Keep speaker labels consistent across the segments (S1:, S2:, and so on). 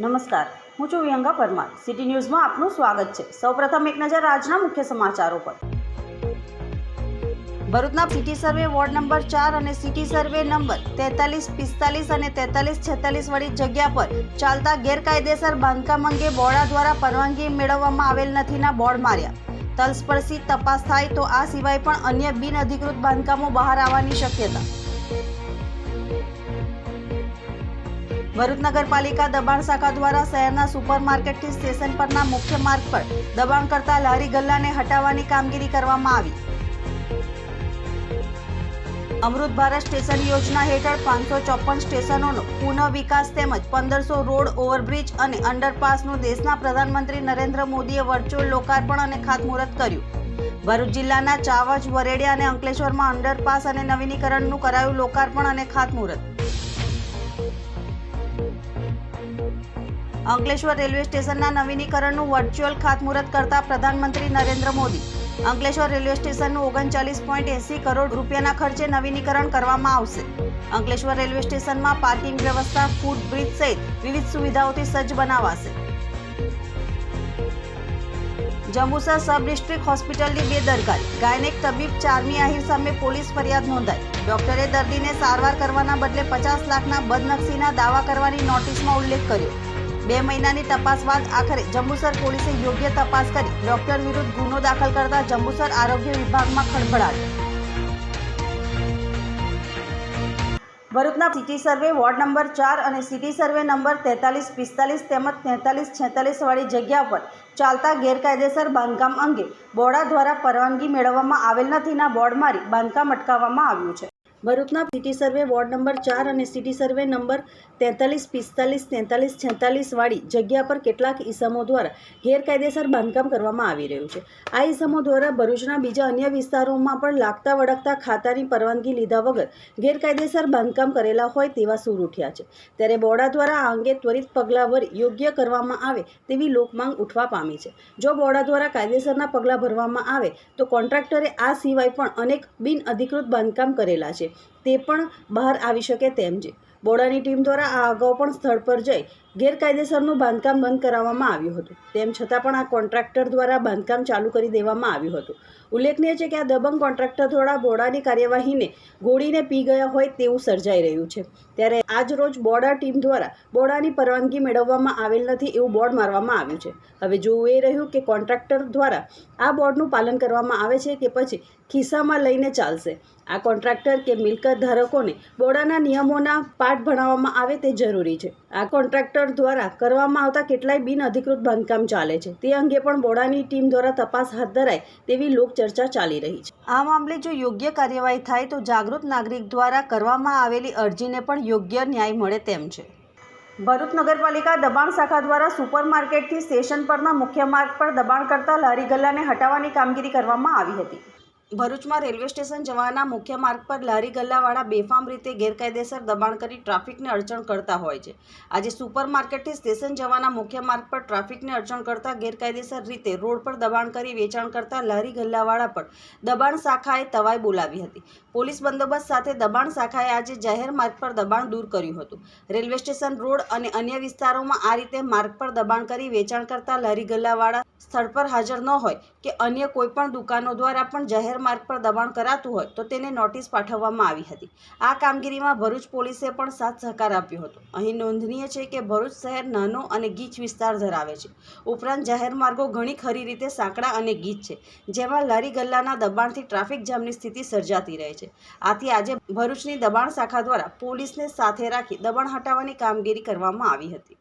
S1: નમસ્કાર. હું છું વિહંગા પરમાર. સિટી ન્યૂઝમાં આપનું સ્વાગત છે. સૌપ્રથમ એક નજર આજના મુખ્ય સમાચારો પર. ભરૂચના સિટી સર્વે વોર્ડ નંબર ચાર અને સિટી સર્વે નંબર તેતાલીસ, પિસ્તાલીસ અને તેતાલીસ, છેતાલીસ વાળી જગ્યા પર ચાલતા ગેરકાયદેસર બાંધકામ અંગે બોર્ડા દ્વારા પરવાનગી મેળવવામાં આવેલ નથીના બોર્ડ માર્યા. તલસ્પર્શી તપાસ થાય તો આ સિવાય પણ અન્ય બિન અધિકૃત બાંધકામો બહાર આવવાની શક્યતા. ભરૂચ નગરપાલિકા દબાણ શાખા દ્વારા શહેરના સુપરમાર્કેટથી સ્ટેશન પરના મુખ્ય માર્ગ પર દબાણ કરતા લારી ગલ્લાને હટાવવાની કામગીરી કરવામાં આવી. અમૃત ભારત સ્ટેશન યોજના હેઠળ પાંચસો ચોપન સ્ટેશનોનો પુનઃ વિકાસ તેમજ પંદરસો રોડ ઓવરબ્રિજ અને અંડરપાસનું દેશના પ્રધાનમંત્રી નરેન્દ્ર મોદીએ વર્ચ્યુઅલ લોકાર્પણ અને ખાતમુહૂર્ત કર્યું. ભરૂચ જિલ્લાના ચાવજ, વરેડિયા અને અંકલેશ્વરમાં અંડરપાસ અને નવીનીકરણનું કરાયું લોકાર્પણ અને ખાતમુહૂર્ત. અંકલેશ્વર રેલવે સ્ટેશનના નવીનીકરણનું વર્ચ્યુઅલ ખાતમુહૂર્ત કરતા પ્રધાનમંત્રી નરેન્દ્ર મોદી. અંકલેશ્વર રેલવે સ્ટેશનનું ઓગણચાલીસ પોઈન્ટ એસી કરોડ રૂપિયાના ખર્ચે નવીનીકરણ કરવામાં આવશે. અંકલેશ્વર રેલવે સ્ટેશનમાં પાર્કિંગ વ્યવસ્થા ફૂડ બ્રિજ સહિત વિવિધ સુવિધાઓથી સજ્જ બનાવાશે. જંબુસર સબ ડિસ્ટ્રિક્ટ હોસ્પિટલની બેદરકારી. ગાયનેક તબીબ ચારમી આહિર સામે પોલીસ ફરિયાદ નોંધાઈ. ડોક્ટરે દર્દીને સારવાર કરવાના બદલે પચાસ લાખના બદનક્ષીના દાવા કરવાની નોટિસમાં ઉલ્લેખ કર્યો. બે મહિનાની તપાસ બાદ આખરે જંબુસર પોલીસે યોગ્ય તપાસ કરી ડોક્ટર વિરુદ્ધ ગુનો દાખલ કરતા જંબુસર આરોગ્ય વિભાગમાં ખળભળાટ. ભરૂચના સિટી સર્વે વોર્ડ નંબર ચાર અને સિટી સર્વે નંબર તેતાલીસ, પિસ્તાલીસ તેમજ તેતાલીસ છેતાલીસવાળી જગ્યા પર ચાલતા ગેરકાયદેસર બાંધકામ અંગે બોર્ડા દ્વારા પરવાનગી મેળવવામાં આવેલ નથીના બોર્ડ મારી બાંધકામ અટકાવવામાં આવ્યું છે. ભરૂચના સિટી સર્વે વોર્ડ નંબર ચાર અને સિટી સર્વે નંબર તેતાલીસ, પિસ્તાલીસ, તેતાલીસ વાળી જગ્યા પર કેટલાક ઈસમો દ્વારા ગેરકાયદેસર બાંધકામ કરવામાં આવી રહ્યું છે. આ ઈસમો દ્વારા ભરૂચના બીજા અન્ય વિસ્તારોમાં પણ લાગતા વળગતા ખાતાની પરવાનગી લીધા વગર ગેરકાયદેસર બાંધકામ કરેલા હોય તેવા સૂર ઉઠ્યા છે. ત્યારે બોર્ડા દ્વારા આ અંગે ત્વરિત પગલાં ભરી યોગ્ય કરવામાં આવે તેવી લોકમાંગ ઉઠવા પામી છે. જો બોર્ડા દ્વારા કાયદેસરના પગલાં ભરવામાં આવે તો કોન્ટ્રાક્ટરે આ સિવાય પણ અનેક બિનઅધિકૃત બાંધકામ કરેલા છે. તે પણ બહાર આવી શકે તેમ છે બોર્ડાની ટીમ દ્વારા આ અગાઉ પણ સ્થળ પર જઈ ગેરકાયદેસરનું બાંધકામ બંધ કરાવવામાં આવ્યું હતું. તેમ છતાં પણ આ કોન્ટ્રાક્ટર દ્વારા બાંધકામ ચાલુ કરી દેવામાં આવ્યું હતું. ઉલ્લેખનીય છે કે આ દબંગ કોન્ટ્રાક્ટર દ્વારા બોર્ડાની કાર્યવાહીને ગોળીને પી ગયા હોય તેવું સર્જાઈ રહ્યું છે. ત્યારે આજ રોજ બોર્ડા ટીમ દ્વારા બોર્ડાની પરવાનગી મેળવવામાં આવેલ નથી એવું બોર્ડ મારવામાં આવ્યું છે. હવે જોવું એ રહ્યું કે કોન્ટ્રાક્ટર દ્વારા આ બોર્ડનું પાલન કરવામાં આવે છે કે પછી ખિસ્સામાં લઈને ચાલશે. આ કોન્ટ્રાક્ટર કે મિલકત ધારકોને બોડાના નિયમોના પાઠ ભણાવવામાં આવે તે જરૂરી છે. આ કોન્ટ્રાક્ટર દ્વારા કરવામાં આવતા કેટલાય બિન અધિકૃત બાંધકામ ચાલે છે. તે અંગે પણ બોડાની ટીમ દ્વારા તપાસ હાથ ધરાય તેવી લોકચર્ચા ચાલી રહી છે. આ મામલે જો યોગ્ય કાર્યવાહી થાય તો જાગૃત નાગરિક દ્વારા કરવામાં આવેલી અરજીને પણ યોગ્ય ન્યાય મળે તેમ છે. ભરૂચ નગરપાલિકા દબાણ શાખા દ્વારા સુપરમાર્કેટથી સ્ટેશન પરના મુખ્ય માર્ગ પર દબાણ કરતા લારી ગલ્લાને હટાવવાની કામગીરી કરવામાં આવી હતી. ભરૂચમાં રેલવે સ્ટેશન જવાના મુખ્ય માર્ગ પર લારી ગલ્લાવાળા બેફામ રીતે ગેરકાયદેસર દબાણ કરી ટ્રાફિકને અડચણ કરતા હોય છે. આજે સુપર માર્કેટથી સ્ટેશન જવાના મુખ્ય માર્ગ પર ટ્રાફિકને અડચણ કરતા ગેરકાયદેસર રીતે રોડ પર દબાણ કરી વેચાણ કરતા લારી ગલ્લાવાળા પર દબાણ શાખાએ તવાઈ બોલાવી હતી. પોલીસ બંદોબસ્ત સાથે દબાણ શાખાએ આજે જાહેર માર્ગ પર દબાણ દૂર કર્યું હતું. રેલવે સ્ટેશન રોડ અને અન્ય વિસ્તારોમાં આ રીતે માર્ગ પર દબાણ કરી વેચાણ કરતા લારી ગલ્લાવાળા સ્થળ પર હાજર ન હોય કે અન્ય કોઈપણ દુકાનો દ્વારા પણ જાહેર માર્ગ પર દબાણ કરાતું હોય તો તેને નોટિસ પાઠવવામાં આવી હતી. આ કામગીરીમાં ભરૂચ પોલીસે પણ સાથ સહકાર આપ્યો હતો. અહીં નોંધનીય છે કે ભરૂચ શહેર નાનો અને ગીચ વિસ્તાર ધરાવે છે. ઉપરાંત જાહેર માર્ગો ઘણી ખરી રીતે સાંકડા અને ગીચ છે, જેમાં લારી ગલ્લાના દબાણથી ટ્રાફિક જામની સ્થિતિ સર્જાતી રહે છે. આથી આજે ભરૂચની દબાણ શાખા દ્વારા પોલીસને સાથે રાખી દબાણ હટાવવાની કામગીરી કરવામાં આવી હતી.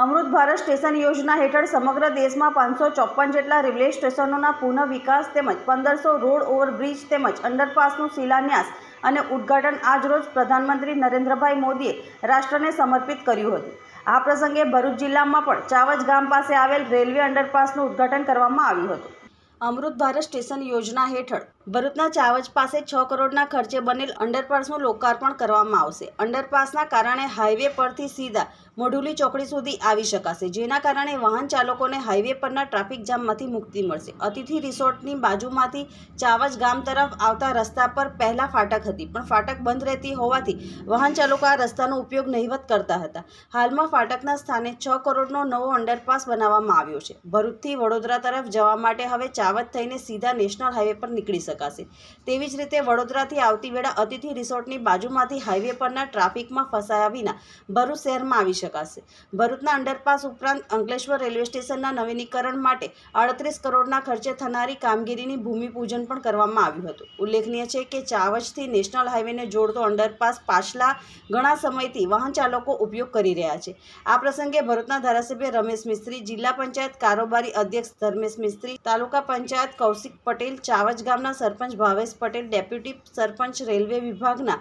S1: અમૃત ભારત સ્ટેશન યોજના હેઠળ સમગ્ર દેશમાં પાંચસો ચોપન જેટલા રેલવે સ્ટેશનોના પુનઃ વિકાસ તેમજ પંદરસો રોડ ઓવરબ્રિજ તેમજ અંડરપાસનું શિલાન્યાસ અને ઉદ્ઘાટન આજરોજ પ્રધાનમંત્રી નરેન્દ્રભાઈ મોદીએ રાષ્ટ્રને સમર્પિત કર્યું હતું. આ પ્રસંગે ભરૂચ જિલ્લામાં પણ ચાવજ ગામ પાસે આવેલ રેલવે અંડરપાસનું ઉદ્ઘાટન કરવામાં આવ્યું હતું. અમૃત ભારત સ્ટેશન યોજના હેઠળ ભરૂચના ચાવજ પાસે છ કરોડના ખર્ચે બનેલ અંડરપાસનું લોકાર્પણ કરવામાં આવશે. અંડરપાસના કારણે હાઈવે પરથી સીધા મોઢુલી ચોકડી સુધી આવી શકાશે, જેના કારણે વાહન ચાલકોને હાઈવે પરના ટ્રાફિક જામમાંથી મુક્તિ મળશે. અતિથિ રિસોર્ટની બાજુમાંથી ચાવજ ગામ તરફ આવતા રસ્તા પર પહેલા ફાટક હતી, પણ ફાટક બંધ રહેતી હોવાથી વાહન ચાલકો આ રસ્તાનો ઉપયોગ નહીવત કરતા હતા. હાલમાં ફાટકના સ્થાને છ કરોડનો નવો અંડરપાસ બનાવવામાં આવ્યો છે. ભરૂચથી વડોદરા તરફ જવા માટે હવે ચાવજ થઈને સીધા નેશનલ હાઈવે પર નીકળી શકાશે. તેવી જ રીતે વડોદરાથી આવતી વેળા અતિથિ રિસોર્ટની બાજુમાંથી હાઈવે પરના ટ્રાફિકમાં ફસાયા વિના ભરૂચ શહેરમાં આવી શકાશે. ભરૂચના અંડરપાસ ઉપરાંત અંકલેશ્વર રેલવે સ્ટેશનના નવીનીકરણ માટે અડત્રીસ કરોડના ખર્ચે થનારી કામગીરીની ભૂમિપૂજન પણ કરવામાં આવ્યું હતું. ઉલ્લેખનીય છે કે ચાવજથી નેશનલ હાઈવેને જોડતો અંડરપાસ પાછલા ઘણા સમયથી વાહન ચાલકો ઉપયોગ કરી રહ્યા છે. આ પ્રસંગે ભરૂચના ધારાસભ્ય રમેશ મિસ્ત્રી, જિલ્લા પંચાયત કારોબારી અધ્યક્ષ ધર્મેશ મિસ્ત્રી, તાલુકા પંચાયત કૌશિક પટેલ ચાવજ ગામના સરપંચ ભાવેશ પટેલ, ડેપ્યુટી સરપંચ રેલવે વિભાગના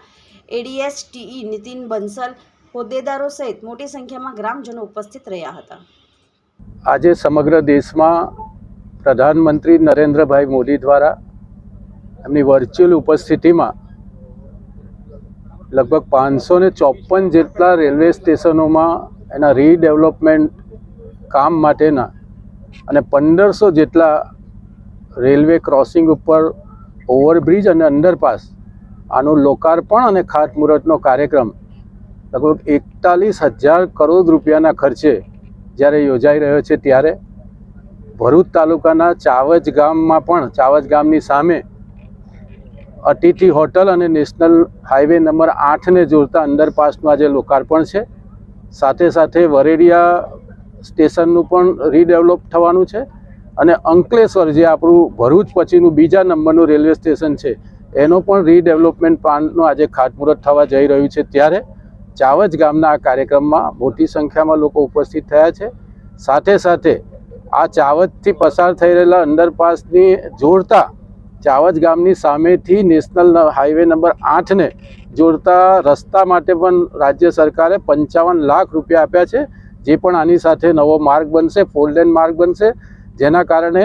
S1: એડીએસ ટીઈ નીતિન બંસલ હોદ્દેદારો સહિત મોટી સંખ્યામાં ગ્રામજનો ઉપસ્થિત રહ્યા હતા.
S2: આજે સમગ્ર દેશમાં પ્રધાનમંત્રી નરેન્દ્રભાઈ મોદી દ્વારા એમની વર્ચ્યુઅલ ઉપસ્થિતિમાં લગભગ પાંચસો ને ચોપન જેટલા રેલવે સ્ટેશનોમાં એના રીડેવલપમેન્ટ કામ માટેના અને પંદરસો જેટલા રેલવે ક્રોસિંગ ઉપર ઓવરબ્રિજ અને અંડરપાસ. આનું લોકાર્પણ અને ખાતમુહૂર્તનો કાર્યક્રમ લગભગ એકતાલીસ હજાર કરોડ રૂપિયાના ખર્ચે જ્યારે યોજાઈ રહ્યો છે ત્યારે ભરૂચ તાલુકાના ચાવજ ગામમાં પણ, ચાવજ ગામની સામે અતિથિ હોટલ અને નેશનલ હાઈવે નંબર આઠને જોડતા અંડરપાસનું આજે લોકાર્પણ છે. સાથે સાથે વરેડિયા સ્ટેશનનું પણ રીડેવલપ થવાનું છે. અને અંકલેશ્વર, જે આપણું ભરૂચ પછીનું બીજા નંબરનું રેલવે સ્ટેશન છે, એનો પણ રીડેવલપમેન્ટ પ્લાનનું આજે ખાતમુહૂર્ત થવા જઈ રહ્યું છે. ત્યારે ચાવજ ગામના આ કાર્યક્રમમાં મોટી સંખ્યામાં લોકો ઉપસ્થિત થયા છે. સાથે સાથે આ ચાવજથી પસાર થઈ રહેલા અંડરપાસની જોડતા ચાવજ ગામની સામેથી નેશનલ હાઈવે નંબર આઠને જોડતા રસ્તા માટે પણ રાજ્ય સરકારે પંચાવન લાખ રૂપિયા આપ્યા છે, જે પણ આની સાથે નવો માર્ગ બનશે ફોર માર્ગ બનશે. જેના કારણે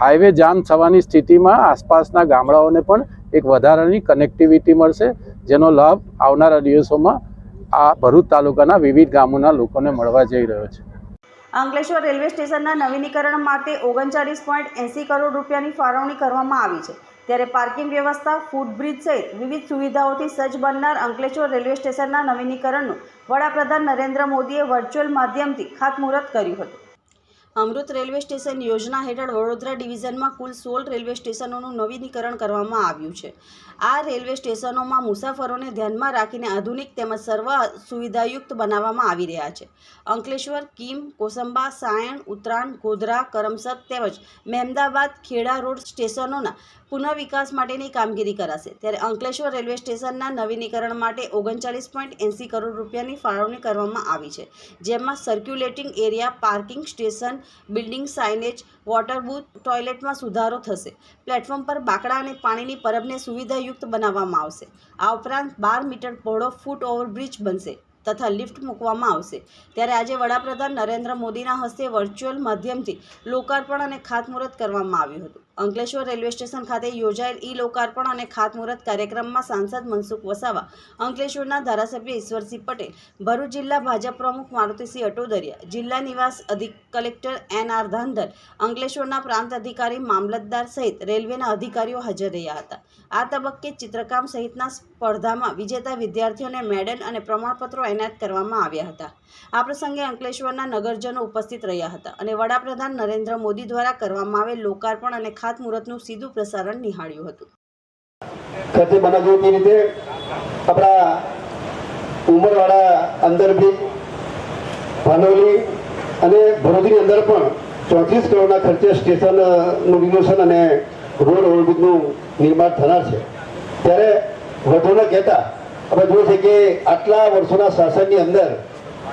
S2: હાઈવે જામ થવાની સ્થિતિમાં આસપાસના ગામડાઓને પણ એક વધારાની કનેક્ટિવિટી મળશે, જેનો લાભ આવનારા દિવસોમાં આ ભરૂચ તાલુકાના વિવિધ ગામોના લોકોને મળવા જઈ રહ્યો છે.
S1: અંકલેશ્વર રેલવે સ્ટેશનના નવીનીકરણ માટે ઓગણચાળીસ પોઈન્ટ એંસી કરોડ રૂપિયાની ફાળવણી કરવામાં આવી છે. ત્યારે પાર્કિંગ વ્યવસ્થા ફૂટબ્રિજ સહિત વિવિધ સુવિધાઓથી સજ્જ બનનાર અંકલેશ્વર રેલવે સ્ટેશનના નવીનીકરણનું વડાપ્રધાન નરેન્દ્ર મોદીએ વર્ચ્યુઅલ માધ્યમથી ખાતમુહૂર્ત કર્યું હતું. અમૃત રેલવે સ્ટેશન યોજના હેઠળ વડોદરા ડિવિઝનમાં કુલ સોળ રેલવે સ્ટેશનોનું નવીનીકરણ કરવામાં આવ્યું છે. આ રેલવે સ્ટેશનોમાં મુસાફરોને ધ્યાનમાં રાખીને આધુનિક તેમજ સર્વ સુવિધાયુક્ત બનાવવામાં આવી રહ્યા છે. અંકલેશ્વર, કિમ, કોસંબા, સાયણ, ઉત્તરાયણ, ગોધરા, કરમસદ તેમજ મહેમદાબાદ ખેડા રોડ સ્ટેશનોના પુનઃવિકાસ માટેની કામગીરી કરાશે. ત્યારે અંકલેશ્વર રેલવે સ્ટેશનના નવીનીકરણ માટે ઓગણચાલીસ પોઈન્ટ એંસી કરોડ રૂપિયાની ફાળવણી કરવામાં આવી છે. જેમાં circulating area, parking station, building signage, water booth, ટોયલેટમાં સુધારો થશે. પ્લેટફોર્મ પર બાકડા અને પાણીની પરબને સુવિધાયુક્ત બનાવવામાં આવશે. આ ઉપરાંત બાર મીટર પહોળો ફૂટ ઓવરબ્રિજ બનશે તથા લિફ્ટ મૂકવામાં આવશે. ત્યારે આજે વડાપ્રધાન નરેન્દ્ર મોદીના હસ્તે વર્ચ્યુઅલ માધ્યમથી લોકાર્પણ અને ખાતમુહૂર્ત કરવામાં આવ્યું હતું. અંકલેશ્વર રેલવે સ્ટેશન ખાતે યોજાયેલ ઈ લોકાર્પણ અને ખાતમુહૂર્ત કાર્યક્રમમાં સાંસદ મનસુખ વસાવા, અંકલેશ્વરના ધારાસભ્ય ઈશ્વરસિંહ પટેલ, ભરૂચ જિલ્લા ભાજપ પ્રમુખ મારુતિસિંહ અટોદરિયા, જિલ્લા નિવાસ અધિક, કલેક્ટર એન આર ધાંધલ, અંકલેશ્વરના પ્રાંત અધિકારી મામલતદાર સહિત રેલવેના અધિકારીઓ હાજર રહ્યા હતા. આ તબક્કે ચિત્રકામ સહિતના સ્પર્ધામાં વિજેતા વિદ્યાર્થીઓને મેડલ અને પ્રમાણપત્રો એનાયત કરવામાં આવ્યા હતા. આ પ્રસંગે અંકલેશ્વરના નગરજનો ઉપસ્થિત રહ્યા હતા અને વડાપ્રધાન નરેન્દ્ર મોદી દ્વારા કરવામાં આવેલ લોકાર્પણ અને ખાતમુહૂર્તનું સીધું પ્રસારણ નિહાળ્યું હતું.
S3: ખર્ચે બનાવજો તે રીતે આપણા ઉમરવાડા અંદર બી ભાનવલી અને ભરૂચની અંદર પણ ચોત્રીસ કરોડના ખર્ચે સ્ટેશનનું રિનોવેશન અને રોડ ઓવરબ્રિજનું નિર્માણ થનાર છે. ત્યારે વધુને કહેતા આપણે જોઈએ છે કે આટલા વર્ષોના શાસનની અંદર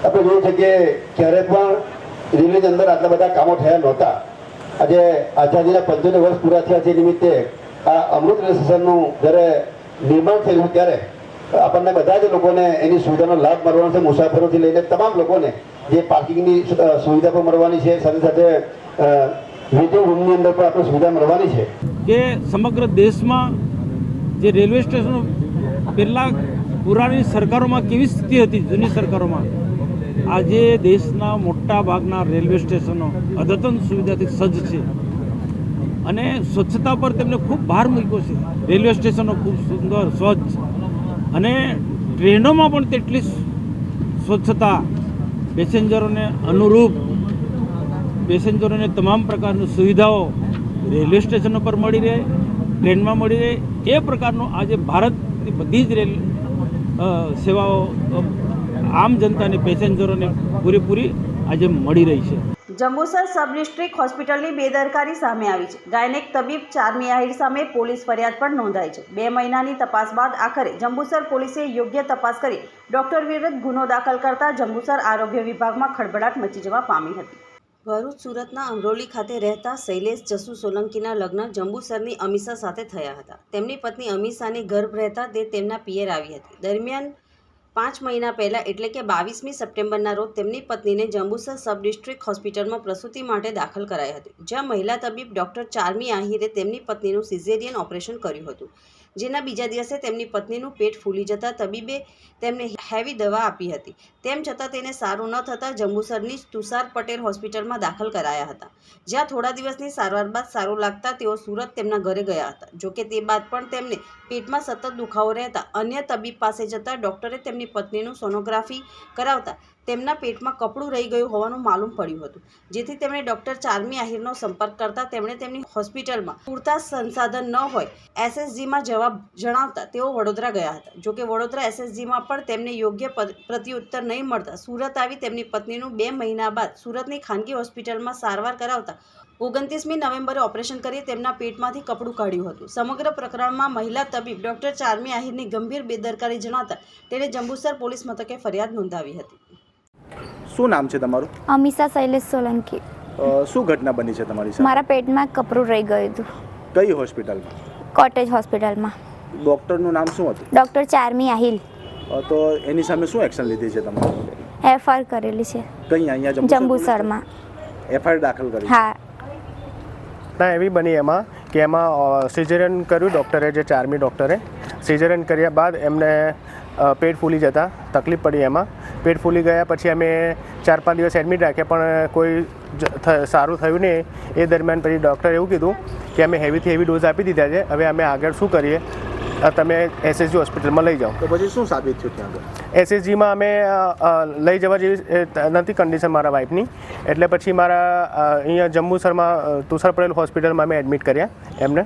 S3: આપણે જોઈએ છે કે ક્યારે પણ રેલવેની અંદર આટલા બધા કામો થયા નહોતા. આજે આઝાદીના પંચોતેર વર્ષ પૂરા થયા છે નિમિત્તે આ અમૃત સ્ટેશનનું જ્યારે નિર્માણ થયું ત્યારે, આપણને બધા જ લોકોને એની સુવિધાનો લાભ મળવાનો છે, મુસાફરોથી લઈને તમામ લોકોને જે પાર્કિંગની સુવિધા પણ મળવાની છે, સાથે સાથે વેટિંગ રૂમની અંદર પણ આપણે સુવિધા મળવાની છે.
S4: કે સમગ્ર દેશમાં જે રેલવે સ્ટેશનો પહેલાં પુરાણી સરકારોમાં કેવી સ્થિતિ હતી, જૂની સરકારોમાં? આજે દેશના મોટા ભાગના રેલવે સ્ટેશનો અદ્યતન સુવિધાથી સજ્જ છે. અને સ્વચ્છતા પર તેમને ખૂબ ભાર મૂક્યો છે. રેલવે સ્ટેશનો ખૂબ સુંદર, સ્વચ્છ અને ટ્રેનોમાં પણ તેટલી સ્વચ્છતા પેસેન્જરોને અનુરૂપ, પેસેન્જરોને તમામ પ્રકારની સુવિધાઓ રેલવે સ્ટેશનો પર મળી રહે, ટ્રેનમાં મળી રહે. એ પ્રકારનો આજે ભારતની બધી જ રેલ સેવાઓ આમ જનતાને પેસેન્જરોને પૂરેપૂરી આજે મળી રહી છે.
S1: જંબુસર સબ ડિસ્ટ્રિક્ટ હોસ્પિટલની બેદરકારી સામે આવી છે. ગાયનેક તબીબ ચારમી આહિર સામે પોલીસ ફરિયાદ પણ નોંધાઈ છે. બે મહિનાની તપાસ બાદ આખરે જંબુસર પોલીસે યોગ્ય તપાસ કરી ડોક્ટર વિરુદ્ધ ગુનો દાખલ કરતા જંબુસર આરોગ્ય વિભાગમાં ખળભળાટ મચી જવા પામી હતી. ભરૂચ સુરતના અમરોલી ખાતે રહેતા શૈલેષ જસુ સોલંકીના લગ્ન જંબુસરની અમીસા સાથે થયા હતા. તેમની પત્ની અમીષાને ગર્ભ રહેતા તે તેમના પિયર આવી હતી. દરમિયાન પાંચ મહિના પહેલાં એટલે કે બાવીસમી સપ્ટેમ્બરના રોજ તેમની પત્નીને જંબુસર સબ ડિસ્ટ્રિક્ટ હોસ્પિટલમાં પ્રસૂતિ માટે દાખલ કરાઈ હતી. જ્યાં મહિલા તબીબ ડૉક્ટર ચારમી આહિરે તેમની પત્નીનું સિઝેરિયન ઓપરેશન કર્યું હતું. જેના બીજા દિવસે તેમની પત્નીનું પેટ ફૂલી જતાં તબીબે તેમને હેવી દવા આપી હતી. તેમ છતાં તેને સારું ન થતાં જંબુસરની તુષાર પટેલ હોસ્પિટલમાં દાખલ કરાયા હતા. જ્યાં થોડા દિવસની સારવાર બાદ સારું લાગતા તેઓ સુરત તેમના ઘરે ગયા હતા. જોકે તે બાદ પણ તેમને પેટમાં સતત દુખાવો રહેતા અન્ય તબીબ પાસે જતાં ડૉક્ટરે તેમની પત્નીનું સોનોગ્રાફી કરાવતા તેમના પેટમાં કપડું રહી ગયું હોવાનું માલુમ પડ્યું હતું. જેથી તેમણે ડૉક્ટર ચારમી આહિરનો સંપર્ક કરતા તેમણે તેમની હોસ્પિટલમાં પૂરતા સંસાધન ન હોય એસએસજીમાં જવાબ જણાવતા તેઓ વડોદરા ગયા હતા. જોકે વડોદરા એસએસજીમાં પણ તેમને યોગ્ય પ્રત્યુત્તર નહીં મળતા. સુરત આવી તેમની પત્નીનું બે મહિના બાદ સુરતની ખાનગી હોસ્પિટલમાં સારવાર કરાવતા ઓગણત્રીસમી નવેમ્બરે ઓપરેશન કરી તેમના પેટમાંથી કપડું કાઢ્યું હતું. સમગ્ર પ્રકરણમાં મહિલા તબીબ ડૉક્ટર ચારમી આહિરની ગંભીર બેદરકારી જણાવતા તેણે જંબુસર પોલીસ મથકે ફરિયાદ નોંધાવી હતી.
S5: શું નામ છે તમારું?
S6: અમિષા શૈલેષ સોલંકી.
S5: અ, શું ઘટના બની છે તમારી સાથે
S6: મારા પેટમાં કપરું રહી ગયું હતું.
S5: કઈ હોસ્પિટલમાં?
S6: કોટેજ હોસ્પિટલમાં.
S5: ડૉક્ટરનું નામ શું હતું?
S6: ડૉક્ટર ચારમી આહિલ.
S5: અ, તો એની સામે શું એક્શન લીધી છે તમારે?
S6: એફઆર કરેલી છે.
S5: કઈ અહીંયા
S6: જંબુસરમાં.
S5: એફઆઈઆર દાખલ કરી
S6: હા.
S7: ના એવી બની એમાં કે એમાં સિઝેરિયન કર્યું ડૉક્ટરે જે ચારમી ડૉક્ટરે. સિઝેરિયન કર્યા બાદ એમને અ, પેટ ફૂલી જતા તકલીફ પડી એમાં. પેટ ફૂલી ગયા પછી અમે ચાર પાંચ દિવસ એડમિટ રાખ્યા પણ કોઈ સારું થયું નહીં. એ દરમિયાન પછી ડૉક્ટરે એવું કીધું કે અમે હેવીથી હેવી ડોઝ આપી દીધા છે. હવે અમે આગળ શું કરીએ? તમે એસએસજી હોસ્પિટલમાં લઈ જાઓ.
S5: તો પછી શું સાબિત થયું ત્યાં
S7: એસએસજીમાં અમે લઈ જવા જેવી નથી કન્ડિશન મારા વાઈફની એટલે પછી મારા અહીંયા જંબુસરમાં તુસર પટેલ હોસ્પિટલમાં અમે એડમિટ કર્યા એમને.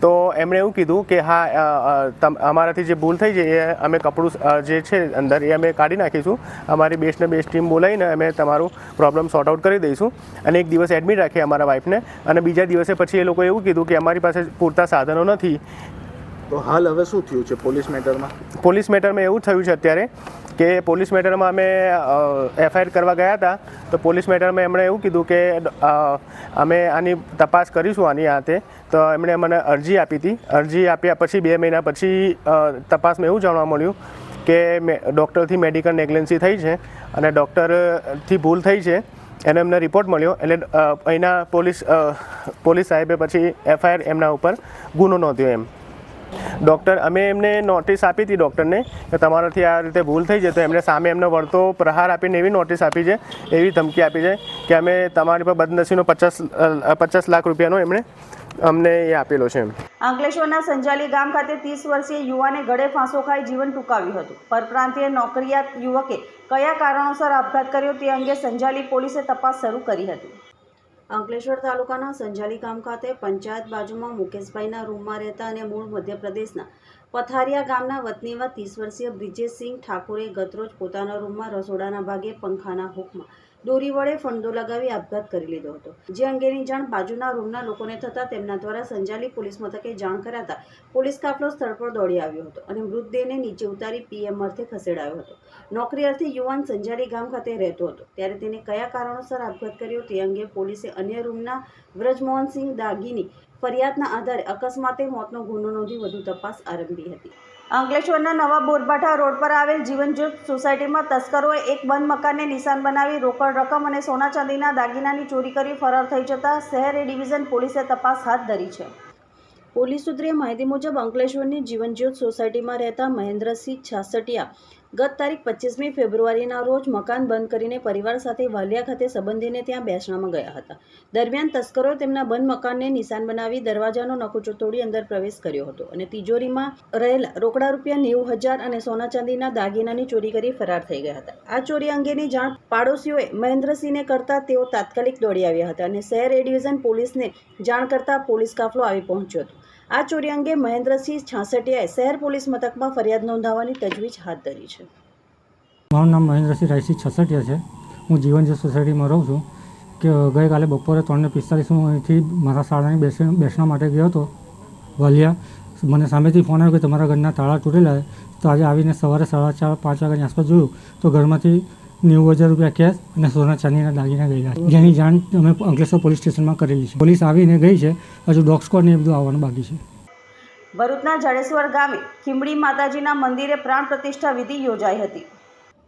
S7: તો એમણે એવું કીધું કે હા અમારાથી જે ભૂલ થઈ છે એ અમે કપડું જે છે અંદર એ અમે કાઢી નાખીશું. અમારી બેસ્ટને બેસ્ટ ટીમ બોલાવીને અમે તમારું પ્રોબ્લેમ સોર્ટ આઉટ કરી દઈશું અને એક દિવસ એડમિટ રાખીએ અમારા વાઈફને અને બીજા દિવસે પછી એ લોકોએ એવું કીધું કે અમારી પાસે પૂરતા સાધનો નથી.
S5: તો હાલ હવે શું થયું છે પોલીસ મેટરમાં?
S7: પોલીસ મેટરમાં એવું થયું છે અત્યારે કે પોલીસ મેટરમાં અમે એફઆઈઆર કરવા ગયા હતા. તો પોલીસ મેટરમાં એમણે એવું કીધું કે અમે આની તપાસ કરીશું આની હાથે તો એમણે મને અરજી આપી હતી. અરજી આપ્યા પછી બે મહિના પછી તપાસમાં એવું જાણવા મળ્યું કે ડૉક્ટરથી મેડિકલ નેગ્લેન્સી થઈ છે અને ડૉક્ટરથી ભૂલ થઈ છે. એને એમને રિપોર્ટ મળ્યો એટલે અહીંના પોલીસ પોલીસ સાહેબે પછી એફઆઈઆર એમના ઉપર ગુનો નોંધ્યો એમ. ડૉક્ટર, અમે એમને નોટિસ આપી હતી ડૉક્ટરને કે તમારાથી આ રીતે ભૂલ થઈ છે, તો એમણે સામે એમનો વળતો પ્રહાર આપીને એવી નોટિસ આપી છે, એવી ધમકી આપી છે કે અમે તમારી પર બદનસીનો પચાસ પચાસ લાખ રૂપિયાનો એમણે અમને એ આપેલો છે
S1: અંકલેશ્વરના સંજાલી ગામ ખાતે ત્રીસ વર્ષીય યુવાને ગળે ફાંસો ખાઈ જીવન ટૂંકાવ્યું હતું. પરપ્રાંતીય નોકરિયાત યુવકે કયા કારણોસર આપઘાત કર્યો તે અંગે સંજાલી પોલીસે તપાસ શરૂ કરી હતી. અંકલેશ્વર તાલુકાના સંજાલી ગામ ખાતે પંચાયત બાજુમાં મુકેશભાઈના રૂમમાં રહેતા અને મૂળ મધ્યપ્રદેશના પથારિયા ગામના વતનીવા ત્રીસ વર્ષીય બ્રિજેશસિંહ ઠાકુરે ગતરોજ પોતાના રૂમમાં રસોડાના ભાગે પંખાના હુકમાં દોરી વડે ફંદો લગાવી આપઘાત કરી લીધો હતો. જે અંગેની જાણ બાજુના રૂમના લોકોને થતાં તેમના દ્વારા સંજાલી પોલીસ મથકે જાણ કરાતા પોલીસ કાફલો સ્થળ પર દોડી આવ્યો હતો અને મૃતદેહને નીચે ઉતારી પીએમ અર્થે ખસેડાયો હતો. નોકરી અર્થે યુવાન સંજાલી ગામ ખાતે રહેતો હતો. ત્યારે તેને કયા કારણોસર આપઘાત કર્યો તે અંગે પોલીસે અન્ય રૂમના વ્રજમોહનસિંહ દાગીની ફરિયાદના આધારે અકસ્માતે મોતનો ગુનો નોંધી વધુ તપાસ આરંભી હતી. અંકલેશ્વરના નવા બોરબાઠા રોડ પર આવેલ જીવનજ્યોત સોસાયટીમાં તસ્કરોએ એક બંધ મકાનને નિશાન બનાવી રોકડ રકમ અને સોના ચાંદીના દાગીનાની ચોરી કરી ફરાર થઈ જતા શહેર એ ડિવિઝન પોલીસે તપાસ હાથ ધરી છે. પોલીસ સૂત્રે માહિતી મુજબ અંકલેશ્વરની જીવનજ્યોત સોસાયટીમાં રહેતા મહેન્દ્રસિંહ છાસટિયા ગત તારીખ પચીસમી ફેબ્રુઆરીના રોજ મકાન બંધ કરીને પરિવાર સાથે વાલિયા ખાતે સંબંધીને ત્યાં બેસણામાં ગયા હતા. દરમિયાન તસ્કરો તેમના બંધ મકાનને નિશાન બનાવી દરવાજાનો નકુચો તોડી અંદર પ્રવેશ કર્યો હતો અને તિજોરીમાં રહેલા રોકડા રૂપિયા નેવું હજાર અને સોના ચાંદીના દાગીનાની ચોરી કરી ફરાર થઈ ગયા હતા. આ ચોરી અંગેની જાણ પાડોશીઓએ મહેન્દ્રસિંહને કરતા તેઓ તાત્કાલિક દોડી આવ્યા હતા અને શહેર એ ડિવિઝન પોલીસને જાણ કરતા પોલીસ કાફલો આવી પહોંચ્યો હતો. આ ચોરી અંગે મહેન્દ્રસિંહ છાસઠિયાએ શહેર પોલીસ મથકમાં ફરિયાદ નોંધાવવાની તજવીજ હાથ ધરી છે.
S8: મારું નામ મહેન્દ્રસિંહ રાયસિંહ છસઠિયા છે. હું જીવનજ્યોત સોસાયટીમાં રહું છું કે ગઈકાલે બપોરે ત્રણને પિસ્તાલીસ હું અહીંથી મારા શાળાની બેસ બેસણા માટે ગયો હતો. વાલિયા, મને સામેથી ફોન આવ્યો કે તમારા ઘરના તાળા તૂટેલા તો આજે આવીને સવારે સાડા ચાર, પાંચ વાગ્યાની આસપાસ જોયું તો ઘરમાંથી નેવું હજાર રૂપિયા કેશ અને સોના ચાંદીના દાગીના ગયેલા. જેની જાણ અમે અંકલેશ્વર પોલીસ સ્ટેશનમાં કરેલી છે. પોલીસ આવીને ગઈ છે. હજુ ડોગ સ્કોડ ને એ બધું આવવાનું બાકી છે.
S1: ભરૂચના જડેશ્વર ગામે ખીમડી માતાજીના મંદિરે પ્રાણ પ્રતિષ્ઠા વિધિ યોજાઈ હતી.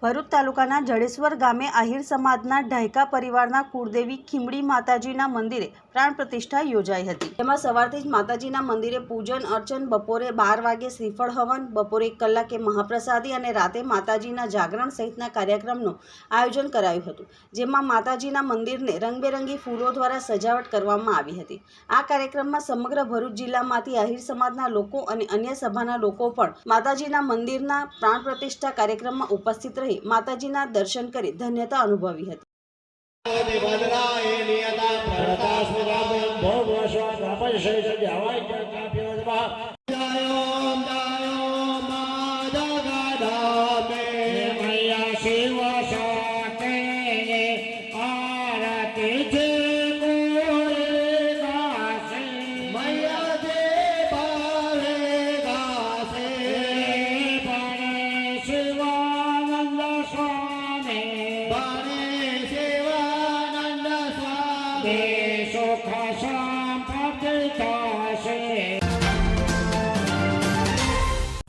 S1: ભરૂચ તાલુકાના જડેશ્વર ગામે આહિર સમાજના ઢાયકા પરિવારના કુળદેવી ખીમડી માતાજીના મંદિરે પ્રાણ પ્રતિષ્ઠા યોજાઈ હતી. તેમાં સવારથી જ માતાજીના મંદિરે પૂજન, અર્ચન, બપોરે બાર વાગે શ્રીફળ હવન, બપોરે એક કલાકે મહાપ્રસાદી અને રાતે માતાજીના જાગરણ સહિતના કાર્યક્રમનું આયોજન કરાયું હતું, જેમાં માતાજીના મંદિરને રંગબેરંગી ફૂલો દ્વારા સજાવટ કરવામાં આવી હતી. આ કાર્યક્રમમાં સમગ્ર ભરૂચ જિલ્લામાંથી આહિર સમાજના લોકો અને અન્ય સભાના લોકો પણ માતાજીના મંદિરના પ્રાણ પ્રતિષ્ઠા કાર્યક્રમમાં ઉપસ્થિત રહી માતાજીના દર્શન કરી ધન્યતા અનુભવી હતી.
S9: ભોગ વસો આપશે જવાય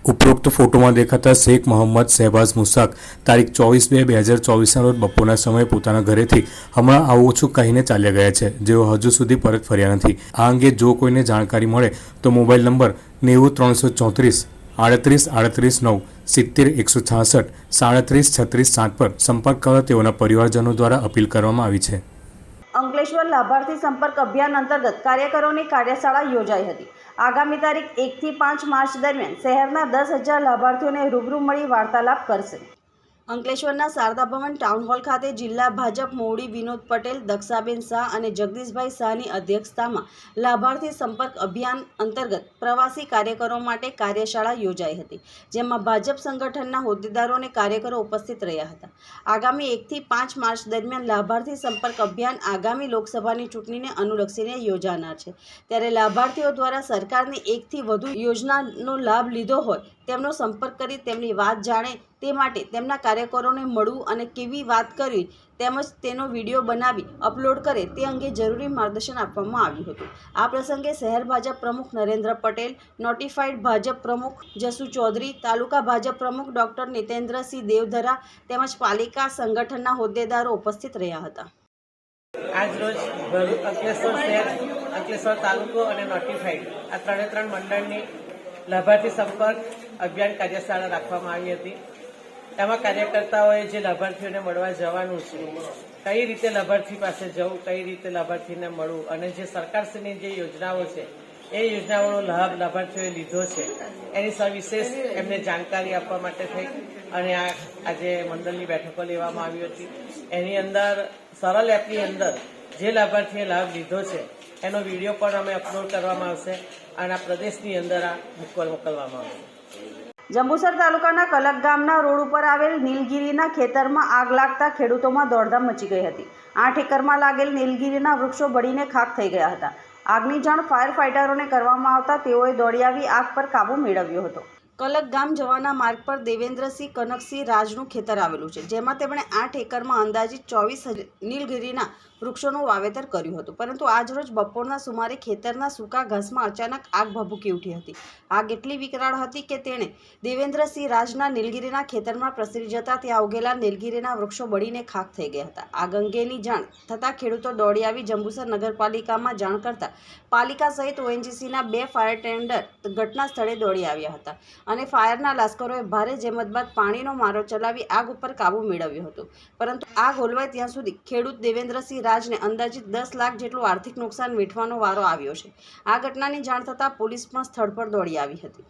S9: ઉપરોક્ત ફોટોમાં દેખાતા શેખ મોહમ્મદ શહેબાઝ મુસાક તારીખ ચોવીસ બે બે હજાર ચોવીસના રોજ બપોરના સમયે પોતાના ઘરેથી હમણાં આવું ઓછું કહીને ચાલ્યા ગયા છે. જેઓ હજુ સુધી પરત ફર્યા નથી. આ અંગે જો કોઈને જાણકારી મળે તો મોબાઈલ નંબર નેવું ત્રણસો ચોત્રીસ આડત્રીસ આડત્રીસ નવ સિત્તેર એકસો છાસઠ સાડત્રીસ છત્રીસ સાત પર સંપર્ક કરવા તેઓના પરિવારજનો દ્વારા અપીલ કરવામાં આવી છે.
S1: અંકલેશ્વર લાભાર્થી સંપર્ક અભિયાન અંતર્ગત કાર્યકરોની કાર્યશાળા યોજાઈ હતી. આગામી તારીખ એકથી પાંચ માર્ચ દરમિયાન શહેરના દસ હજાર લાભાર્થીઓને રૂબરૂ મળી વાર્તાલાપ કરશે. અંકલેશ્વરના શારદા ભવન ટાઉન હોલ ખાતે જિલ્લા ભાજપ મોવડી વિનોદ પટેલ, દક્ષાબેન શાહ અને જગદીશભાઈ શાહની અધ્યક્ષતામાં લાભાર્થી સંપર્ક અભિયાન અંતર્ગત પ્રવાસી કાર્યકરો માટે કાર્યશાળા યોજાઈ હતી, જેમાં ભાજપ સંગઠનના હોદ્દેદારો અને કાર્યકરો ઉપસ્થિત રહ્યા હતા. આગામી એકથી પાંચ માર્ચ દરમિયાન લાભાર્થી સંપર્ક અભિયાન આગામી લોકસભાની ચૂંટણીને અનુલક્ષીને યોજાનાર છે. ત્યારે લાભાર્થીઓ દ્વારા સરકારની એકથી વધુ યોજનાનો લાભ લીધો હોય તેમનો સંપર્ક કરી તેમની વાત જાણે તે માટે તેમના કાર્યકરોને મળવું અને કેવી વાત કરવી તેમજ તેનો વીડિયો બનાવી અપલોડ કરે તે અંગે જરૂરી માર્ગદર્શન આપવામાં આવ્યું હતું. આ પ્રસંગે શહેર ભાજપ પ્રમુખ નરેન્દ્ર પટેલ નોટિફાઈડ ભાજપ પ્રમુખ જસુ ચૌધરી, તાલુકા ભાજપ પ્રમુખ ડૉક્ટર નિતેન્દ્રસિંહ દેવધરા તેમજ પાલિકા સંગઠનના હોદ્દેદારો ઉપસ્થિત રહ્યા હતા.
S10: આજરોજ અંકલેશ્વર શહેર અંકલેશ્વર તાલુકો અને નોટિફાઈડ આ ત્રણે ત્રણ મંડળની લાભાર્થી સંપર્ક અભિયાન કાર્યશાળા રાખવામાં આવી હતી. એમાં કાર્યકર્તાઓએ જે લાભાર્થીઓને મળવા જવાનું છે, કઈ રીતે લાભાર્થી પાસે જવું, કઈ રીતે લાભાર્થીને મળવું અને જે સરકારશ્રીની જે યોજનાઓ છે, એ યોજનાઓનો લાભ લાભાર્થીઓએ લીધો છે, એની સવિશેષ એમને જાણકારી આપવા માટે થઈ અને આ આજે મંડળની બેઠકો લેવામાં આવી હતી. એની અંદર, સરળ એપની અંદર જે લાભાર્થીએ લાભ લીધો છે, એનો વીડિયો પણ અમે અપલોડ કરવામાં આવશે અને આ પ્રદેશની અંદર આ મોકલવામાં આવશે.
S1: જંબુસર તાલુકાના કલક ગામના રોડ ઉપર આવેલ નીલગીરીના ખેતરમાં આગ લાગતા ખેડૂતોમાં દોડધામ મચી ગઈ હતી. આઠ એકરમાં લાગેલ નીલગીરીના વૃક્ષો બળીને ખાક થઈ ગયા હતા. આગની જાણ ફાયર ફાઇટરોને કરવામાં આવતા તેઓએ દોડી આવી આગ પર કાબૂ મેળવ્યો હતો. કલક ગામ જવાના માર્ગ પર દેવેન્દ્રસિંહ કનકસિંહ રાજનું ખેતર આવેલું છે, જેમાં તેમણે આઠ એકરમાં અંદાજિત ચોવીસ નીલગીરીના વૃક્ષોનું વાવેતર કર્યું હતું. પરંતુ આજરોજ બપોરના સુમારે ખેતરના સૂકા ઘાસમાં અચાનક આગ ભભૂકી ઉઠી હતી. આગ એટલી વિકરાળ હતી કે તેણે દેવેન્દ્રસિંહ રાજના નીલગીરીના ખેતરમાં પ્રસરી જતા ત્યાં ઉગેલા નીલગીરીના વૃક્ષો બળીને ખાક થઈ ગયા હતા. આગ અંગેની જાણ થતાં ખેડૂતો દોડી આવી જંબુસર નગરપાલિકામાં જાણ કરતા પાલિકા સહિત ઓએનજીસીના બે ફાયર ટેન્ડર ઘટના સ્થળે દોડી આવ્યા હતા અને ફાયરના લાશ્કરોએ ભારે જેમત બાદ પાણીનો મારો ચલાવી આગ ઉપર કાબૂ મેળવ્યો હતો. પરંતુ આગ હોલવાય ત્યાં સુધી ખેડૂત દેવેન્દ્રસિંહ રાજને અંદાજિત દસ લાખ જેટલું આર્થિક નુકસાન વેઠવાનો વારો આવ્યો છે. આ ઘટનાની જાણ થતાં પોલીસ પણ સ્થળ પર દોડી આવી હતી.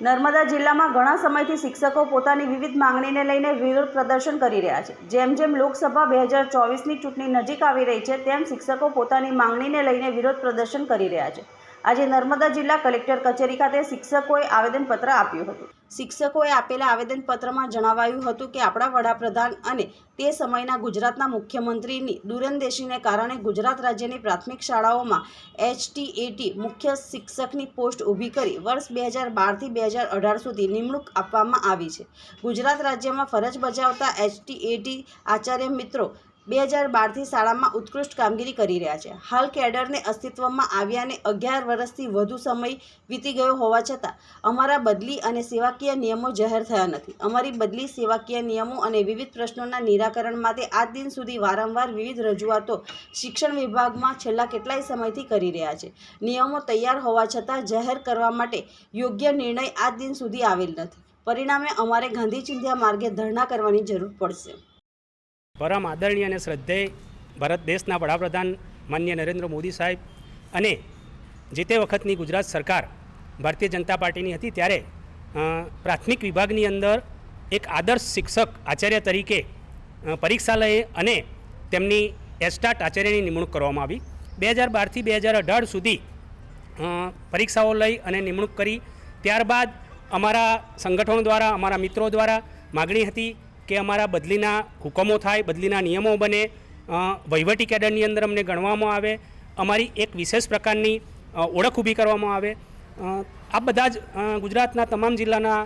S1: નર્મદા જિલ્લામાં ઘણા સમયથી શિક્ષકો પોતાની વિવિધ માંગણીને લઈને વિરોધ પ્રદર્શન કરી રહ્યા છે. જેમ જેમ લોકસભા બે હજાર ચોવીસની ચૂંટણી નજીક આવી રહી છે, તેમ શિક્ષકો પોતાની માંગણીને લઈને વિરોધ પ્રદર્શન કરી રહ્યા છે. આજે નર્મદા જિલ્લા કલેક્ટર કચેરી ખાતે શિક્ષકોએ આવેદનપત્ર આપ્યું હતું. શિક્ષકોએ આપેલા આવેદનપત્રમાં જણાવાયું હતું કે આપણા વડાપ્રધાન અને તે સમયના ગુજરાતના મુખ્યમંત્રીની દૂરંદેશીને કારણે ગુજરાત રાજ્યની પ્રાથમિક શાળાઓમાં એચટીએટી મુખ્ય શિક્ષકની પોસ્ટ ઊભી કરી વર્ષ બે હજાર બારથી બે હજાર અઢાર સુધી નિમણૂક આપવામાં આવી છે. ગુજરાત રાજ્યમાં ફરજ બજાવતા એચટીએટી આચાર્ય મિત્રો બે હજાર બારથી શાળામાં ઉત્કૃષ્ટ કામગીરી કરી રહ્યા છે. હાલ કેડરને અસ્તિત્વમાં આવ્યાને અગિયાર વર્ષથી વધુ સમય વીતી ગયો હોવા છતાં, અમારા બદલી અને સેવાકીય નિયમો જાહેર થયા નથી. અમારી બદલી, સેવાકીય નિયમો અને વિવિધ પ્રશ્નોના નિરાકરણ માટે આજ દિન સુધી વારંવાર વિવિધ રજૂઆતો શિક્ષણ વિભાગમાં છેલ્લા કેટલાય સમયથી કરી રહ્યા છે. નિયમો તૈયાર હોવા છતાં જાહેર કરવા માટે યોગ્ય નિર્ણય આજ દિન સુધી આવેલ નથી. પરિણામે અમારે ગાંધી ચિંધ્યા માર્ગે ધરણા કરવાની જરૂર પડશે.
S11: પરમ આદરણીય અને શ્રદ્ધેય ભારત દેશના વડાપ્રધાન માન્ય નરેન્દ્ર મોદી સાહેબ અને જે તે વખતની ગુજરાત સરકાર ભારતીય જનતા પાર્ટીની હતી ત્યારે પ્રાથમિક વિભાગની અંદર એક આદર્શ શિક્ષક આચાર્ય તરીકે પરીક્ષાલયે અને તેમની એસ્ટાટ આચાર્યની નિમણૂક કરવામાં આવી. બે હજાર બારથી બે હજાર અઢાર સુધી પરીક્ષાઓ લઈ અને નિમણૂક કરી. ત્યારબાદ અમારા સંગઠનો દ્વારા, અમારા મિત્રો દ્વારા માગણી હતી કે અમારા બદલીના હુકમો થાય, બદલીના નિયમો બને વહીવટી કેડરની અંદર અમને ગણવામાં આવે, અમારી એક વિશેષ પ્રકારની ઓળખ ઊભી કરવામાં આવે. આ બધા જ ગુજરાતના તમામ જિલ્લાના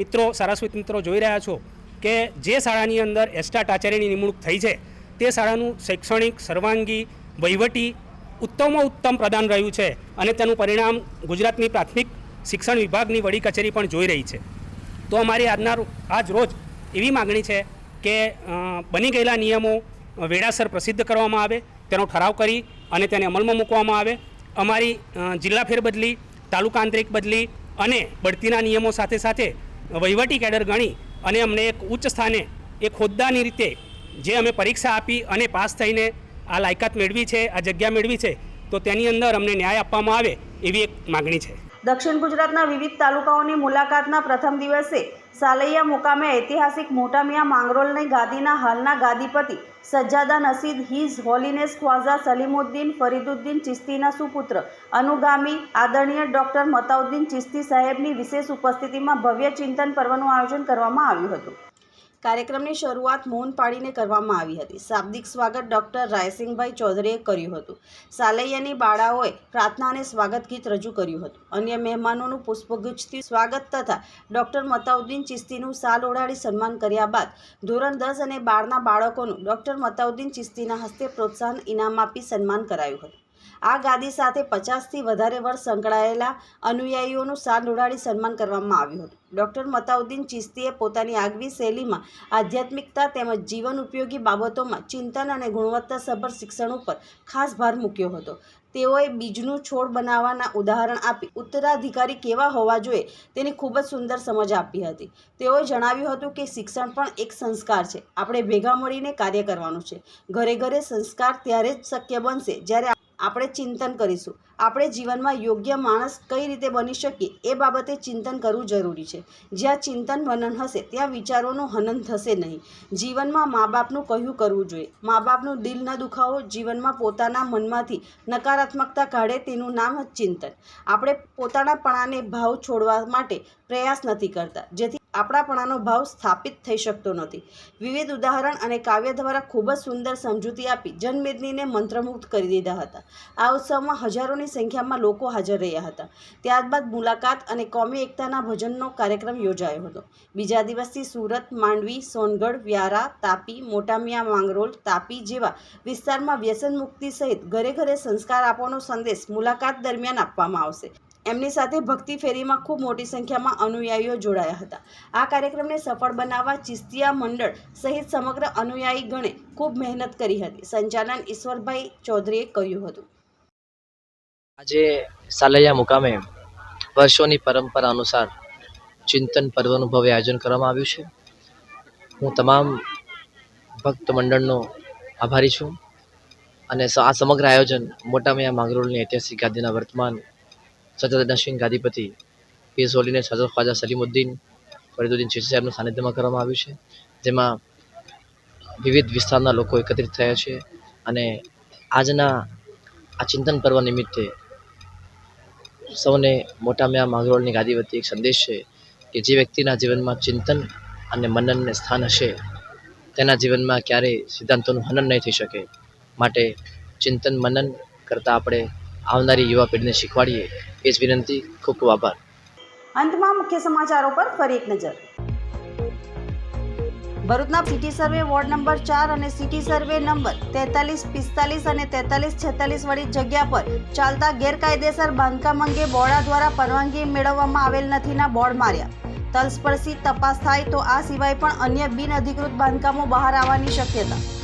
S11: મિત્રો, સારસ્વત મિત્રો જોઈ રહ્યા છો કે જે શાળાની અંદર એસ્ટાટ આચાર્યની નિમણૂક થઈ છે, તે શાળાનું શૈક્ષણિક, સર્વાંગી, વહીવટી ઉત્તમમાં ઉત્તમ પ્રદાન રહ્યું છે અને તેનું પરિણામ ગુજરાતની પ્રાથમિક શિક્ષણ વિભાગની વડી કચેરી પણ જોઈ રહી છે. તો અમારી આજના આજ રોજ એવી માગણી છે કે બની ગયેલા નિયમો વેળાસર પ્રસિદ્ધ કરવામાં આવે, તેનો ઠરાવ કરી અને તેને અમલમાં મૂકવામાં આવે. અમારી જિલ્લા ફેરબદલી, તાલુકા આંતરિક બદલી અને બઢતીના નિયમો સાથે સાથે વહીવટી કેડર ગણી અને અમને એક ઉચ્ચ સ્થાને, એક હોદ્દાની રીતે જે અમે પરીક્ષા આપી અને પાસ થઈને આ લાયકાત મેળવી છે, આ જગ્યા મેળવી છે, તો તેની અંદર અમને ન્યાય આપવામાં આવે એવી એક માગણી છે.
S1: દક્ષિણ ગુજરાતના વિવિધ તાલુકાઓની મુલાકાતના પ્રથમ દિવસે સાલૈયા મુકામે ઐતિહાસિક મોટામિયા માંગરોલની ગાદીના હાલના ગાદીપતિ સજ્જાદા નસીદ હિઝ હોલીનેસ ખ્વાઝા સલીમુદ્દીન ફરીદુદ્દીન ચિસ્તીના સુપુત્ર, અનુગામી આદરણીય ડૉક્ટર મતાઉદ્દીન ચિસ્તી સાહેબની વિશેષ ઉપસ્થિતિમાં ભવ્ય ચિંતન પર્વનું આયોજન કરવામાં આવ્યું હતું. કાર્યક્રમની શરૂઆત મૌન પાડીને કરવામાં આવી હતી. શાબ્દિક સ્વાગત ડૉક્ટર રાયસિંગભાઈ ચૌધરીએ કર્યું હતું. સાલૈયાની બાળાઓએ પ્રાર્થના અને સ્વાગત ગીત રજૂ કર્યું હતું. અન્ય મહેમાનોનું પુષ્પગુચ્છથી સ્વાગત તથા ડૉક્ટર મતાઉદ્દીન ચિસ્તીનું સાલ ઓઢાડી સન્માન કર્યા બાદ ધોરણ દસ અને બારના બાળકોનું ડૉક્ટર મતાઉદ્દીન ચિસ્તીના હસ્તે પ્રોત્સાહન ઇનામ આપી સન્માન કરાયું હતું. આ ગાદી સાથે પચાસથી વધારે વર્ષ સંકળાયેલા અનુયાયીઓનું સાલ ઉડાડી સન્માન કરવામાં આવ્યું હતું. ડૉક્ટર મતાઉદ્દીન ચિસ્તીએ પોતાની આગવી શૈલીમાં આધ્યાત્મિકતા તેમજ જીવન ઉપયોગી બાબતોમાં ચિંતન અને ગુણવત્તાસભર શિક્ષણ ઉપર ખાસ ભાર મૂક્યો હતો. તેઓએ બીજનું છોડ બનાવવાના ઉદાહરણ આપી ઉત્તરાધિકારી કેવા હોવા જોઈએ તેની ખૂબ જ સુંદર સમજ આપી હતી. તેઓએ જણાવ્યું હતું કે શિક્ષણ પણ એક સંસ્કાર છે. આપણે ભેગા મળીને કાર્ય કરવાનું છે. ઘરે ઘરે સંસ્કાર ત્યારે જ શક્ય બનશે જ્યારે આપણે ચિંતન કરીશું. આપણે જીવનમાં યોગ્ય માણસ કઈ રીતે બની શકીએ એ બાબતે ચિંતન કરવું જરૂરી છે. જ્યાં ચિંતન મનન હશે, ત્યાં વિચારોનું હનન થશે નહીં. જીવનમાં મા બાપનું કહ્યું કરવું જોઈએ. મા બાપનું દિલ ન દુખાવો, જીવનમાં પોતાના મનમાંથી નકારાત્મકતા કાઢે તેનું નામ ચિંતન. આપણે પોતાના પણાને ભાવ છોડવા માટે પ્રયાસ નથી કરતા. જેથી આપણાપણાનો ભાવ સ્થાપિત થઈ શકતો નથી. વિવિધ ઉદાહરણ અને કાવ્ય દ્વારા ખૂબ જ સુંદર સમજૂતી આપી જનમેદનીને મંત્રમુગ્ધ કરી દીધા હતા. આ ઉત્સવમાં હજારોની સંખ્યામાં લોકો હાજર રહ્યા હતા. ત્યારબાદ મુલાકાત અને કોમી એકતાના ભજનનો કાર્યક્રમ યોજાયો હતો. બીજા દિવસથી સુરત, માંડવી, સોનગઢ, વ્યારા, તાપી, મોટામિયા, માંગરોળ, તાપી જેવા વિસ્તારમાં વ્યસન મુક્તિ સહિત ઘરે ઘરે સંસ્કાર આપવાનો સંદેશ મુલાકાત દરમિયાન આપવામાં આવશે. એમની સાથે ભક્તિ ફેરીમાં ખૂબ મોટી સંખ્યામાં અનુયાયીઓ જોડાયા હતા. આ કાર્યક્રમને સફળ બનાવવા ચિસ્તિયા મંડળ સહિત સમગ્ર અનુયાયી ગણે ખૂબ મહેનત કરી હતી. સંચાલન ઈશ્વરભાઈ ચૌધરીએ કહ્યું હતું.
S12: આજે સાલૈયા મુકામે વર્ષોની પરંપરા અનુસાર ચિંતન પર્વનું ભવ્ય આયોજન કરવામાં આવ્યું છે. હું તમામ ભક્ત મંડળનો આભારી છું અને આ સમગ્ર આયોજન મોટામયા માંગરોળની ઐતિહાસિક ગાદીના વર્તમાન સતત સિંહ ગાદીપતિ પીર ઓલીને સદર ખ્વાજા સલીમુદ્દીન ફરીદુદ્દીન ચિશ્તી સાહેબના સાનિધ્યમાં કરવામાં આવ્યું છે, જેમાં વિવિધ વિસ્તારના લોકો એકત્રિત થયા છે અને આજના આ ચિંતન પર્વ નિમિત્તે સૌને મોટામયા માંગરોળની ગાદી વતી એક સંદેશ છે કે જે વ્યક્તિના જીવનમાં ચિંતન અને મનનને સ્થાન હશે, તેના જીવનમાં ક્યારેય સિદ્ધાંતોનું હનન નહીં થઈ શકે. માટે ચિંતન મનન કરતાં આપણે આવનારી યુવા પેઢીને શીખવાડીએ એ જ વિનંતી. ખૂબ ખૂબ આભાર.
S1: અંતમાં મુખ્ય સમાચારો પર ફરી એક નજર. ભરૂચના સિટી સર્વે વોર્ડ નંબર ચાર અને સિટી સર્વે નંબર તેતાલીસ, પિસ્તાલીસ અને તેતાલીસ, છેતાલીસ વાળી જગ્યા પર ચાલતા ગેરકાયદેસર બાંધકામ અંગે બોર્ડા દ્વારા પરવાનગી મેળવવામાં આવેલ નથીના બોર્ડ માર્યા. તલસ્પર્શી તપાસ થાય તો આ સિવાય પણ અન્ય બિનઅધિકૃત બાંધકામો બહાર આવવાની શક્યતા.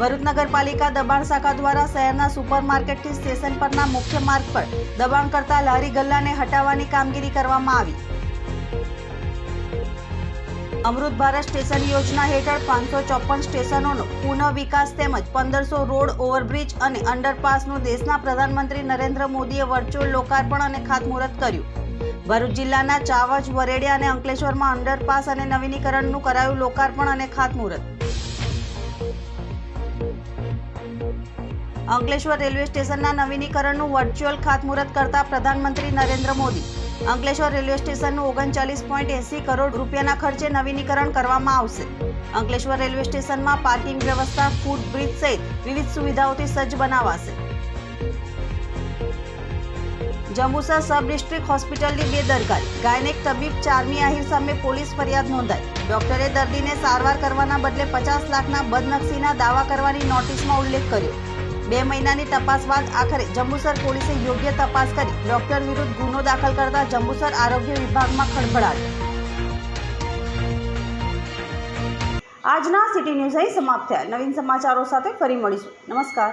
S1: ભરૂચ નગરપાલિકા દબાણ શાખા દ્વારા શહેરના સુપરમાર્કેટથી સ્ટેશન પરના મુખ્ય માર્ગ પર દબાણ કરતા લારી ગલ્લાને હટાવવાની કામગીરી કરવામાં આવી. અમૃત ભારત સ્ટેશન યોજના હેઠળ પાંચસો ચોપન સ્ટેશનોનો પુનઃ વિકાસ તેમજ પંદરસો રોડ ઓવરબ્રિજ અને અંડરપાસનું દેશના પ્રધાનમંત્રી નરેન્દ્ર મોદીએ વર્ચ્યુઅલ લોકાર્પણ અને ખાતમુહૂર્ત કર્યું. ભરૂચ જિલ્લાના ચાવજ, વરેડિયા અને અંકલેશ્વરમાં અંડરપાસ અને નવીનીકરણનું કરાયું લોકાર્પણ અને ખાતમુહૂર્ત. અંકલેશ્વર રેલવે સ્ટેશનના નવીનીકરણનું વર્ચ્યુઅલ ખાતમુહૂર્ત કરતા પ્રધાનમંત્રી નરેન્દ્ર મોદી. અંકલેશ્વર રેલવે સ્ટેશનનું ઓગણચાલીસ પોઈન્ટ એંસી કરોડ રૂપિયાના ખર્ચે નવીનીકરણ કરવામાં આવશે. અંકલેશ્વર રેલવે સ્ટેશનમાં પાર્કિંગ વ્યવસ્થા ફૂડ બ્રિજ સહિત વિવિધ સુવિધાઓથી સજ્જ બનાવાશે. જંબુસર સબ ડિસ્ટ્રિક્ટ હોસ્પિટલની બેદરકારી. ગાયનેક તબીબ ચારમી આહિર સામે પોલીસ ફરિયાદ નોંધાઈ. ડોક્ટરે દર્દીને સારવાર કરવાના બદલે પચાસ લાખના બદનક્ષીના દાવા કરવાની નોટિસમાં ઉલ્લેખ કર્યો. બે મહિનાની તપાસ બાદ આખરે જંબુસર પોલીસે યોગ્ય તપાસ કરી ડોક્ટર વિરુદ્ધ ગુનો દાખલ કરતા જંબુસર આરોગ્ય વિભાગમાં ખળભળાટ. આજના સિટી ન્યૂઝ અહીં સમાપ્ત થયા. નવીન સમાચારો સાથે ફરી મળીશું. નમસ્કાર.